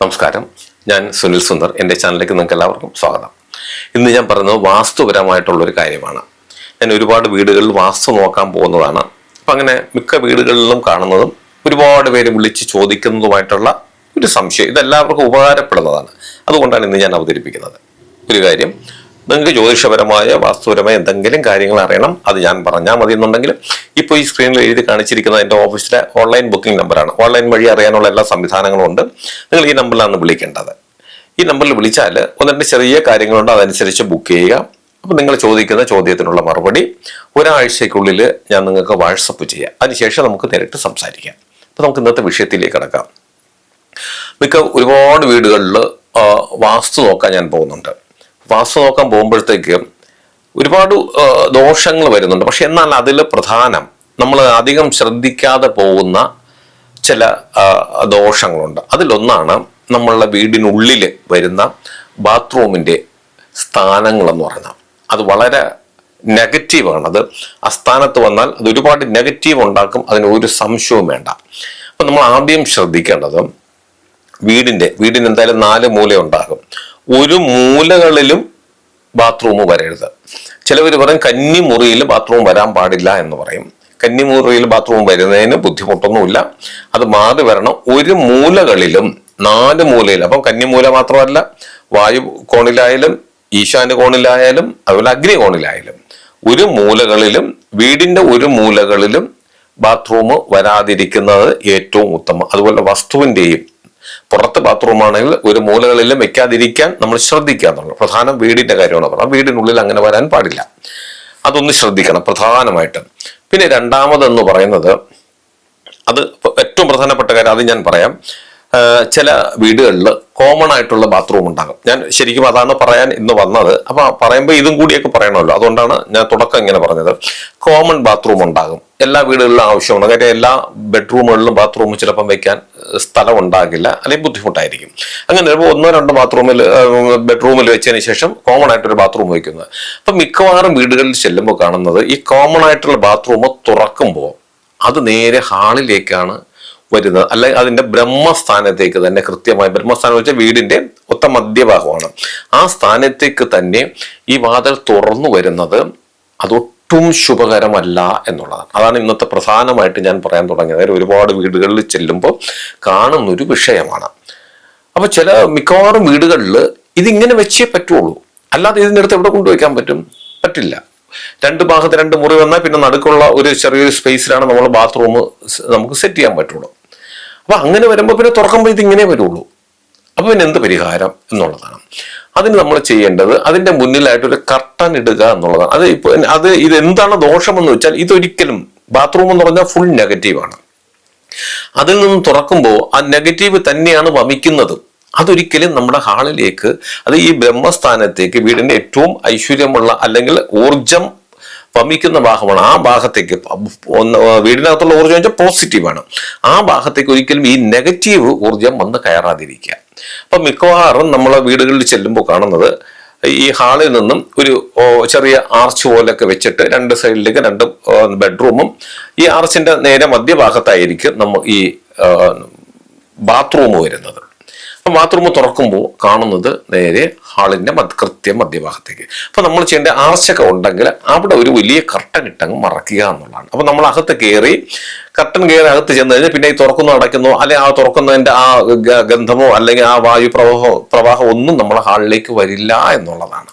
നമസ്കാരം. ഞാൻ സുനിൽ സുന്ദർ. എന്റെ ചാനലിലേക്ക് നിങ്ങൾക്ക് എല്ലാവർക്കും സ്വാഗതം. ഇന്ന് ഞാൻ പറയുന്നത് വാസ്തുപരമായിട്ടുള്ള ഒരു കാര്യമാണ്. ഞാൻ ഒരുപാട് വീടുകളിൽ വാസ്തു നോക്കാൻ പോകുന്നതാണ്. അപ്പം അങ്ങനെ മിക്ക വീടുകളിലും കാണുന്നതും ഒരുപാട് പേര് വിളിച്ച് ചോദിക്കുന്നതുമായിട്ടുള്ള ഒരു സംശയം. ഇതെല്ലാവർക്കും ഉപകാരപ്പെടുന്നതാണ്. അതുകൊണ്ടാണ് ഇന്ന് ഞാൻ അവതരിപ്പിക്കുന്നത്. ഒരു കാര്യം നിങ്ങൾക്ക് ജ്യോതിഷപരമായ വാസ്തുപരമായ എന്തെങ്കിലും കാര്യങ്ങൾ അറിയണം അത് ഞാൻ പറഞ്ഞാൽ മതി എന്നുണ്ടെങ്കിൽ ഇപ്പോൾ ഈ സ്ക്രീനിൽ എഴുതി കാണിച്ചിരിക്കുന്ന എന്റെ ഓഫീസിലെ ഓൺലൈൻ ബുക്കിംഗ് നമ്പറാണ് ഓൺലൈൻ വഴി അറിയാനുള്ള എല്ലാ സംവിധാനങ്ങളും ഉണ്ട്. നിങ്ങൾ ഈ നമ്പറിലാണ് വിളിക്കേണ്ടത്. ഈ നമ്പറിൽ വിളിച്ചാൽ ഒന്ന് രണ്ട് ചെറിയ കാര്യങ്ങളുണ്ട് അതനുസരിച്ച് ബുക്ക് ചെയ്യുക. അപ്പം നിങ്ങൾ ചോദിക്കുന്ന ചോദ്യത്തിനുള്ള മറുപടി ഒരാഴ്ചയ്ക്കുള്ളിൽ ഞാൻ നിങ്ങൾക്ക് വാട്സപ്പ് ചെയ്യാം. അതിനുശേഷം നമുക്ക് നേരിട്ട് സംസാരിക്കാം. അപ്പം നമുക്ക് ഇന്നത്തെ വിഷയത്തിലേക്ക് കിടക്കാം. മിക്ക ഒരുപാട് വീടുകളിൽ വാസ്തു നോക്കാൻ ഞാൻ പോകുന്നുണ്ട്. വാസ്തു നോക്കാൻ പോകുമ്പോഴത്തേക്ക് ഒരുപാട് ദോഷങ്ങൾ വരുന്നുണ്ട്. പക്ഷെ എന്നാൽ അതിൽ പ്രധാനം നമ്മൾ അധികം ശ്രദ്ധിക്കാതെ പോകുന്ന ചില ദോഷങ്ങളുണ്ട്. അതിലൊന്നാണ് നമ്മളുടെ വീടിനുള്ളിൽ വരുന്ന ബാത്റൂമിന്റെ സ്ഥാനങ്ങളെന്ന് പറഞ്ഞാൽ അത് വളരെ നെഗറ്റീവാണ്. അത് സ്ഥാനത്ത് വന്നാൽ അത് ഒരുപാട് നെഗറ്റീവ് ഉണ്ടാക്കും അതിന് ഒരു സംശയവും വേണ്ട. അപ്പം നമ്മൾ ആദ്യം ശ്രദ്ധിക്കേണ്ടത് വീടിന്റെ വീടിന് എന്തായാലും നാല് മൂല ഉണ്ടാകും. ഒരു മൂലകളിലും ബാത്റൂം വരരുത്. ചിലവർ പറയും കന്നിമുറിയിൽ ബാത്റൂം വരാൻ പാടില്ല എന്ന് പറയും. കന്നിമുറിയിൽ ബാത്റൂം വരുന്നതിന് ബുദ്ധിമുട്ടൊന്നുമില്ല. അത് മാറി വരണം. ഒരു മൂലകളിലും നാല് മൂലയിൽ അപ്പം കന്നിമൂല മാത്രമല്ല വായു കോണിലായാലും ഈശാന് കോണിലായാലും അതുപോലെ അഗ്നി കോണിലായാലും ഒരു മൂലകളിലും വീടിന്റെ ഒരു മൂലകളിലും ബാത്റൂം വരാതിരിക്കുന്നത് ഏറ്റവും ഉത്തമം. അതുപോലെ വസ്തുവിന്റെയും പുറത്ത് ബാത്റൂം ആണെങ്കിൽ ഒരു മൂലകളിലും വെക്കാതിരിക്കാൻ നമ്മൾ ശ്രദ്ധിക്കുക എന്നുള്ളത്. പ്രധാനം വീടിന്റെ കാര്യമാണ് പറഞ്ഞത്. വീടിനുള്ളിൽ അങ്ങനെ വരാൻ പാടില്ല. അതൊന്ന് ശ്രദ്ധിക്കണം പ്രധാനമായിട്ട്. പിന്നെ രണ്ടാമതെന്ന് പറയുന്നത് അത് ഏറ്റവും പ്രധാനപ്പെട്ട കാര്യം അത് ഞാൻ പറയാം. ചില വീടുകളിൽ കോമൺ ആയിട്ടുള്ള ബാത്റൂം ഉണ്ടാകും. ഞാൻ ശരിക്കും അതാണ് പറയാൻ ഇന്ന് വന്നത്. അപ്പൊ പറയുമ്പോൾ ഇതും കൂടിയൊക്കെ പറയണമല്ലോ. അതുകൊണ്ടാണ് ഞാൻ തുടക്കം ഇങ്ങനെ പറഞ്ഞത്. കോമൺ ബാത്റൂം ഉണ്ടാകും. എല്ലാ വീടുകളിലും ആവശ്യമാണ്. കാര്യം എല്ലാ ബെഡ്റൂമുകളിലും ബാത്റൂം ചിലപ്പം വെക്കാൻ സ്ഥലം ഉണ്ടാകില്ല അല്ലെങ്കിൽ ബുദ്ധിമുട്ടായിരിക്കും. അങ്ങനെ ചിലപ്പോൾ ഒന്നോ രണ്ടോ ബാത്റൂമിൽ ബെഡ്റൂമിൽ വെച്ചതിന് ശേഷം കോമൺ ആയിട്ടൊരു ബാത്റൂം വയ്ക്കുന്നത് അപ്പൊ മിക്കവാറും വീടുകളിൽ ചെല്ലുമ്പോൾ കാണുന്നത് ഈ കോമൺ ആയിട്ടുള്ള ബാത്റൂം തുറക്കുമ്പോൾ അത് നേരെ ഹാളിലേക്കാണ് വരുന്നത്. അല്ലെങ്കിൽ അതിന്റെ ബ്രഹ്മസ്ഥാനത്തേക്ക് തന്നെ കൃത്യമായി ബ്രഹ്മസ്ഥാനം വെച്ചാൽ വീടിന്റെ ഒത്ത മധ്യഭാഗമാണ്. ആ സ്ഥാനത്തേക്ക് തന്നെ ഈ വാതിൽ തുറന്നു വരുന്നത് അതൊട്ടും ശുഭകരമല്ല എന്നുള്ളതാണ്. അതാണ് ഇന്നത്തെ പ്രധാനമായിട്ട് ഞാൻ പറയാൻ തുടങ്ങിയത്. ഒരുപാട് വീടുകളിൽ ചെല്ലുമ്പോൾ കാണുന്നൊരു വിഷയമാണ്. അപ്പോൾ ചില മിക്കവാറും വീടുകളിൽ ഇതിങ്ങനെ വെച്ചേ പറ്റുള്ളൂ. അല്ലാതെ ഇതിന്റെ അടുത്ത് എവിടെ കൊണ്ടുവയ്ക്കാൻ പറ്റും? പറ്റില്ല. രണ്ട് ഭാഗത്ത് രണ്ട് മുറി വന്നാൽ പിന്നെ നടുക്കുള്ള ഒരു ചെറിയൊരു സ്പേസിലാണ് നമ്മൾ ബാത്റൂം നമുക്ക് സെറ്റ് ചെയ്യാൻ പറ്റുള്ളൂ. അപ്പോൾ അങ്ങനെ വരുമ്പോൾ പിന്നെ തുറക്കുമ്പോൾ ഇതിങ്ങനെ വരുള്ളൂ. അപ്പൊ പിന്നെ എന്ത് പരിഹാരം എന്നുള്ളതാണ്. അതിന് നമ്മൾ ചെയ്യേണ്ടത് അതിന്റെ മുന്നിലായിട്ട് ഒരു കർട്ടൻ ഇടുക എന്നുള്ളതാണ്. അത് ഇപ്പൊ അത് ഇത് എന്താണ് ദോഷമെന്ന് വെച്ചാൽ ഇതൊരിക്കലും ബാത്റൂം എന്ന് പറഞ്ഞാൽ ഫുൾ നെഗറ്റീവാണ് അതിൽ നിന്ന് തുറക്കുമ്പോൾ ആ നെഗറ്റീവ് തന്നെയാണ് വമിക്കുന്നത്. അതൊരിക്കലും നമ്മുടെ ഹാളിലേക്ക് അത് ഈ ബ്രഹ്മസ്ഥാനത്തേക്ക് വീടിന്റെ ഏറ്റവും ഐശ്വര്യമുള്ള അല്ലെങ്കിൽ ഊർജം വമിക്കുന്ന ഭാഗമാണ്. ആ ഭാഗത്തേക്ക് വീടിനകത്തുള്ള ഊർജം വെച്ചാൽ പോസിറ്റീവാണ് ആ ഭാഗത്തേക്ക് ഒരിക്കലും ഈ നെഗറ്റീവ് ഊർജം വന്ന് കയറാതിരിക്കുക. അപ്പൊ മിക്കവാറും നമ്മളെ വീടുകളിൽ ചെല്ലുമ്പോൾ കാണുന്നത് ഈ ഹാളിൽ നിന്നും ഒരു ചെറിയ ആർച്ച് പോലൊക്കെ വെച്ചിട്ട് രണ്ട് സൈഡിലേക്ക് രണ്ട് ബെഡ്റൂമും ഈ ആർച്ചിന്റെ നേരെ മധ്യഭാഗത്തായിരിക്കും നമ്മ ഈ ബാത്റൂം വരുന്നത്. ബാത്റൂം തുറക്കുമ്പോൾ കാണുന്നത് നേരെ ഹാളിന്റെ മത് കൃത്യം മധ്യഭാഗത്തേക്ക്. അപ്പൊ നമ്മൾ ചെയ്യേണ്ട ആർച്ചൊക്കെ ഉണ്ടെങ്കിൽ അവിടെ ഒരു വലിയ കർട്ടൻ ഇട്ടങ്ങ് മറക്കുക എന്നുള്ളതാണ്. അപ്പൊ നമ്മൾ അകത്ത് കയറി കർട്ടൻ കയറി അകത്ത് ചെന്ന് കഴിഞ്ഞാൽ പിന്നെ ഈ തുറക്കുന്നു അടയ്ക്കുന്നു അല്ലെങ്കിൽ ആ തുറക്കുന്നതിന്റെ ആ ഗന്ധമോ അല്ലെങ്കിൽ ആ വായു പ്രവാഹമോ പ്രവാഹം ഒന്നും നമ്മളെ ഹാളിലേക്ക് വരില്ല എന്നുള്ളതാണ്.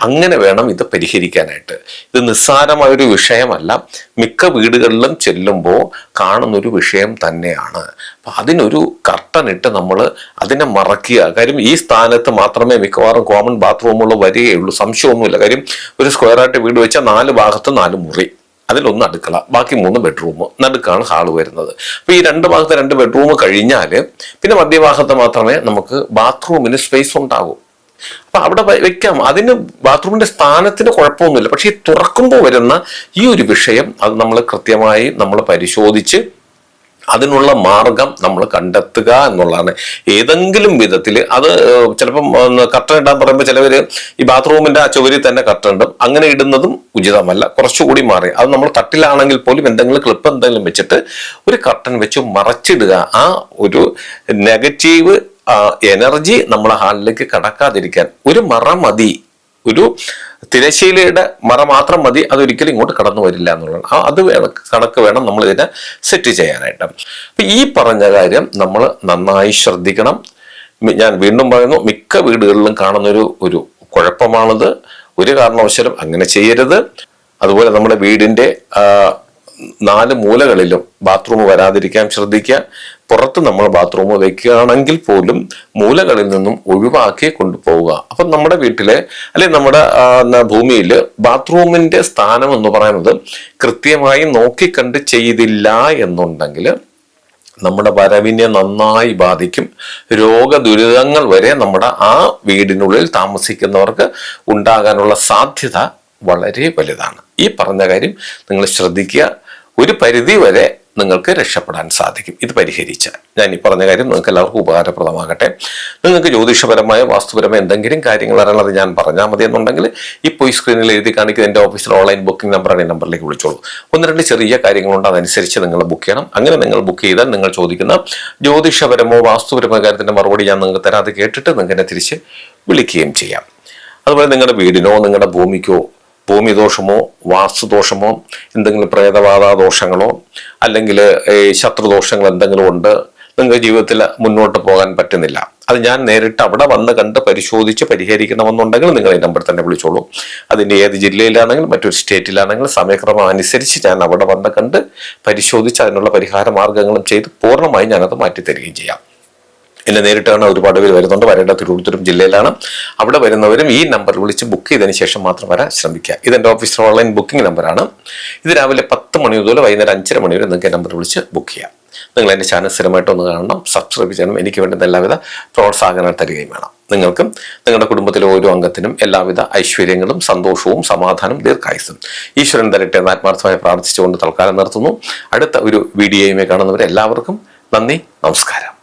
അങ്ങനെ വേണം ഇത് പരിഹരിക്കാനായിട്ട്. ഇത് നിസ്സാരമായൊരു വിഷയമല്ല. മിക്ക വീടുകളിലും ചെല്ലുമ്പോൾ കാണുന്നൊരു വിഷയം തന്നെയാണ്. അപ്പം അതിനൊരു കർട്ടൻ ഇട്ട് നമ്മൾ അതിനെ മറക്കുക. കാര്യം ഈ സ്ഥാനത്ത് മാത്രമേ മിക്കവാറും കോമൺ ബാത്റൂമുകൾ വരികയുള്ളൂ സംശയമൊന്നുമില്ല. കാര്യം ഒരു സ്ക്വയറായിട്ട് വീട് വെച്ചാൽ നാല് ഭാഗത്ത് നാല് മുറി. അതിലൊന്ന് അടുക്കള ബാക്കി മൂന്ന് ബെഡ്റൂം നടുക്കാണ് ഹാൾ വരുന്നത്. അപ്പോൾ ഈ രണ്ട് ഭാഗത്ത് രണ്ട് ബെഡ്റൂം കഴിഞ്ഞാൽ പിന്നെ മധ്യഭാഗത്ത് മാത്രമേ നമുക്ക് ബാത്റൂമിന് സ്പേസ് ഉണ്ടാകൂ. അപ്പൊ അവിടെ വെക്കാം. അതിന് ബാത്റൂമിന്റെ സ്ഥാനത്തിന് കുഴപ്പമൊന്നുമില്ല. പക്ഷെ ഈ തുറക്കുമ്പോൾ വരുന്ന ഈ ഒരു വിഷയം അത് നമ്മൾ കൃത്യമായി നമ്മൾ പരിശോധിച്ച് അതിനുള്ള മാർഗം നമ്മൾ കണ്ടെത്തുക എന്നുള്ളതാണ്. ഏതെങ്കിലും വിധത്തിൽ അത് ചിലപ്പം കട്ടൺ കർട്ടൻ ഇടാൻ പറയുമ്പോൾ ചിലവർ ഈ ബാത്റൂമിന്റെ ആ ചുവരിൽ തന്നെ കർട്ടൻ ഇടും. അങ്ങനെ ഇടുന്നതും ഉചിതമല്ല. കുറച്ചുകൂടി മാറി. അത് നമ്മൾ തട്ടിലാണെങ്കിൽ പോലും എന്തെങ്കിലും ക്ലിപ്പ് എന്തെങ്കിലും വെച്ചിട്ട് ഒരു കർട്ടൻ വെച്ച് മറച്ചിടുക. ആ ഒരു നെഗറ്റീവ് എനർജി നമ്മളെ ഹാളിലേക്ക് കടക്കാതിരിക്കാൻ ഒരു മറ മതി. ഒരു തിരശീലയുടെ മറ മാത്രം മതി അതൊരിക്കലും ഇങ്ങോട്ട് കടന്നു വരില്ല എന്നുള്ളതാണ്. അത് കണക്ക് വേണം നമ്മൾ ഇതിനെ സെറ്റ് ചെയ്യാനായിട്ട്. അപ്പൊ ഈ പറഞ്ഞ കാര്യം നമ്മൾ നന്നായി ശ്രദ്ധിക്കണം. ഞാൻ വീണ്ടും പറയുന്നു മിക്ക വീടുകളിലും കാണുന്നൊരു ഒരു കുഴപ്പമാണിത്. ഒരു കാരണവശാലും അങ്ങനെ ചെയ്യരുത്. അതുപോലെ നമ്മുടെ വീടിന്റെ ആ, നാല് മൂലകളിലും ബാത്റൂം വരാതിരിക്കാൻ ശ്രദ്ധിക്കുക. പുറത്ത് നമ്മൾ ബാത്റൂം വെക്കുകയാണെങ്കിൽ പോലും മൂലകളിൽ നിന്നും ഒഴിവാക്കി കൊണ്ടുപോവുക. അപ്പം നമ്മുടെ വീട്ടിലെ അല്ലെങ്കിൽ നമ്മുടെ ഭൂമിയിൽ ബാത്റൂമിന്റെ സ്ഥാനം എന്ന് പറയുന്നത് കൃത്യമായി നോക്കിക്കണ്ട് ചെയ്തില്ല എന്നുണ്ടെങ്കിൽ നമ്മുടെ വരവിനെ നന്നായി ബാധിക്കും. രോഗദുരിതങ്ങൾ വരെ നമ്മുടെ ആ വീടിനുള്ളിൽ താമസിക്കുന്നവർക്ക് ഉണ്ടാകാനുള്ള സാധ്യത വളരെ വലുതാണ്. ഈ പറഞ്ഞ കാര്യം നിങ്ങൾ ശ്രദ്ധിക്കുക. ഒരു പരിധി വരെ നിങ്ങൾക്ക് രക്ഷപ്പെടാൻ സാധിക്കും. ഇത് പരിഹരിച്ചാൽ. ഞാൻ ഈ പറഞ്ഞ കാര്യം നിങ്ങൾക്ക് എല്ലാവർക്കും ഉപകാരപ്രദമാകട്ടെ. നിങ്ങൾക്ക് ജ്യോതിഷപരമായ വാസ്തുപരമായ എന്തെങ്കിലും കാര്യങ്ങൾ അറിയണത് ഞാൻ പറഞ്ഞാൽ മതി എന്നുണ്ടെങ്കിൽ ഇപ്പോൾ ഈ സ്ക്രീനിൽ എഴുതി കാണിക്കുന്ന എന്റെ ഓഫീസിൽ ഓൺലൈൻ ബുക്കിംഗ് നമ്പറാണ് ഈ നമ്പറിലേക്ക് വിളിച്ചോളൂ. ഒന്ന് രണ്ട് ചെറിയ കാര്യങ്ങളുണ്ട്. അതനുസരിച്ച് നിങ്ങൾ ബുക്ക് ചെയ്യണം. അങ്ങനെ നിങ്ങൾ ബുക്ക് ചെയ്താൽ നിങ്ങൾ ചോദിക്കുന്ന ജ്യോതിഷപരമോ വാസ്തുപരമോ കാര്യത്തിന്റെ മറുപടി ഞാൻ നിങ്ങൾക്ക് തരാതെ കേട്ടിട്ട് നിങ്ങൾക്ക് എന്നെ തിരിച്ച് വിളിക്കുകയും ചെയ്യാം. അതുപോലെ നിങ്ങളുടെ വീടിനോ നിങ്ങളുടെ ഭൂമിക്കോ ഭൂമി ദോഷമോ വാസ്തുദോഷമോ എന്തെങ്കിലും പ്രേതബാധ ദോഷങ്ങളോ അല്ലെങ്കിൽ ഈ ശത്രുദോഷങ്ങൾ എന്തെങ്കിലും ഉണ്ട് നിങ്ങൾക്ക് ജീവിതത്തിൽ മുന്നോട്ട് പോകാൻ പറ്റുന്നില്ല. അത് ഞാൻ നേരിട്ട് അവിടെ വന്ന് കണ്ട് പരിശോധിച്ച് പരിഹരിക്കണമെന്നുണ്ടെങ്കിൽ നിങ്ങൾ ഈ നമ്പർ തന്നെ വിളിച്ചോളൂ. അതിന്റെ ഏത് ജില്ലയിലാണെങ്കിലും മറ്റൊരു സ്റ്റേറ്റിലാണെങ്കിലും സമയക്രമം അനുസരിച്ച് ഞാൻ അവിടെ വന്ന് കണ്ട് പരിശോധിച്ച് അതിനുള്ള പരിഹാര മാർഗങ്ങളും ചെയ്ത് പൂർണമായി ഞാനത് മാറ്റി തരികയും ചെയ്യാം. എന്നെ നേരിട്ട് കാണാൻ ഒരുപാട് പേര് വരുന്നുണ്ട്. വരേണ്ട തിരുവനന്തപുരം ജില്ലയിലാണ്. അവിടെ വരുന്നവരും ഈ നമ്പർ വിളിച്ച് ബുക്ക് ചെയ്തതിന് ശേഷം മാത്രം വരാൻ ശ്രമിക്കുക. ഇതെന്റെ ഓഫീസ് ഓൺലൈൻ ബുക്കിംഗ് നമ്പറാണ് ഇത് രാവിലെ പത്ത് മണി മുതൽ വൈകുന്നേരം അഞ്ചര മണി വരെ നിങ്ങൾക്ക് നമ്പർ വിളിച്ച് ബുക്ക് ചെയ്യാം. നിങ്ങൾ എന്റെ ചാനൽ സ്ഥിരമായിട്ട് ഒന്ന് കാണണം. സബ്സ്ക്രൈബ് ചെയ്യണം. എനിക്ക് വേണ്ടുന്ന എല്ലാവിധ പ്രോത്സാഹനം തരികയും വേണം. നിങ്ങൾക്കും നിങ്ങളുടെ കുടുംബത്തിലെ ഓരോ അംഗത്തിനും എല്ലാവിധ ഐശ്വര്യങ്ങളും സന്തോഷവും സമാധാനവും ദീർഘായുസും ഈശ്വരൻ തരട്ടെ എന്ന് ആത്മാർത്ഥമായി പ്രാർത്ഥിച്ചുകൊണ്ട് തൽക്കാലം നിർത്തുന്നു. അടുത്ത ഒരു വീഡിയോയുമായി കാണുന്നവരെ എല്ലാവർക്കും നന്ദി നമസ്കാരം.